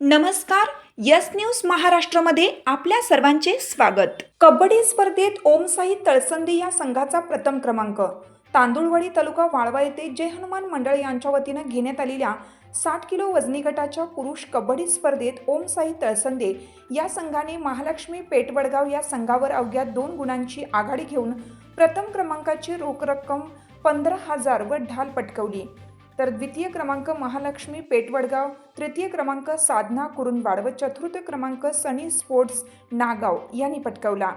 नमस्कार yes news महाराष्ट्रामध्ये आपल्या सर्वांचे स्वागत. कबड्डी स्पर्धेत ओमसाई तळसंदी या संघाचा प्रथम क्रमांक. तांदुळवाडी तालुका वाळवा येथे जय हनुमान मंडळ यांच्या वतीनं घेण्यात आलेल्या साठ किलो वजनी गटाच्या पुरुष कबड्डी स्पर्धेत ओमसाई तळसंदे या संघाने महालक्ष्मी पेटवडगाव या संघावर अवघ्या दोन गुणांची आघाडी घेऊन प्रथम क्रमांकाची रोख रक्कम पंधरा हजार व ढाल पटकवली. तर द्वितीय क्रमांक महालक्ष्मी पेटवडगाव तृतीय क्रमांक साधना कुरुंदवाड व चतुर्थ क्रमांक सनी स्पोर्ट्स नागाव यांनी पटकावला.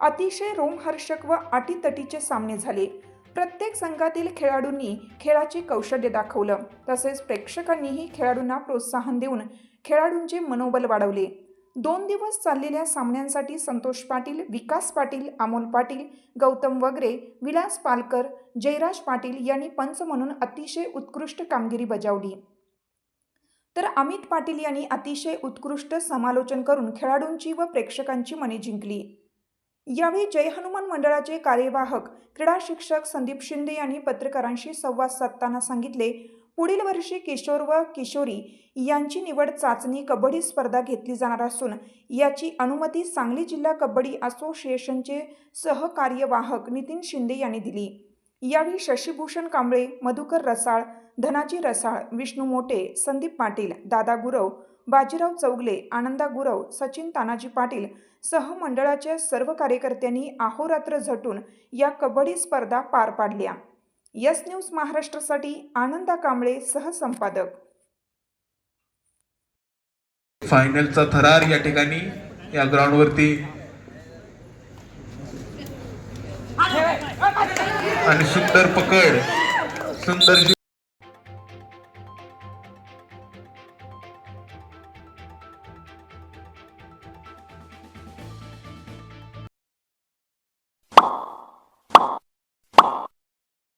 अतिशय रोमहर्षक व अटीतटीचे सामने झाले. प्रत्येक संघातील खेळाडूंनी खेळाचे कौशल्य दाखवलं. तसेच प्रेक्षकांनीही खेळाडूंना प्रोत्साहन देऊन खेळाडूंचे मनोबल वाढवले. दोन दिवस चाललेल्या सामन्यांसाठी संतोष पाटील विकास पाटील अमोल पाटील गौतम वगरे विलास पालकर जयराज पाटील यांनी पंच म्हणून अतिशय उत्कृष्ट कामगिरी बजावली. तर अमित पाटील यांनी अतिशय उत्कृष्ट समालोचन करून खेळाडूंची व प्रेक्षकांची मने जिंकली. यावेळी जय हनुमान मंडळाचे कार्यवाहक क्रीडा शिक्षक संदीप शिंदे यांनी पत्रकारांशी संवाद साधताना सांगितले पुढील वर्षी किशोर व किशोरी यांची निवड चाचणी कबड्डी स्पर्धा घेतली जाणार असून याची अनुमती सांगली जिल्हा कबड्डी असोसिएशनचे सहकार्यवाहक नितीन शिंदे यांनी दिली. यावेळी शशीभूषण कांबळे मधुकर रसाळ धनाजी रसाळ विष्णू मोटे संदीप पाटील दादा गुरव बाजीराव चौगले आनंदा गुरव सचिन तानाजी पाटील सह मंडळाच्या सर्व कार्यकर्त्यांनी अहोरात्र झटून या कबड्डी स्पर्धा पार पाडल्या. यस न्यूज महाराष्ट्रासाठी आनंदा कांबळे सहसंपादक फायनलचा थरार या ठिकाणी या ग्राउंडवरती. आणि सुंदर पकड सुंदर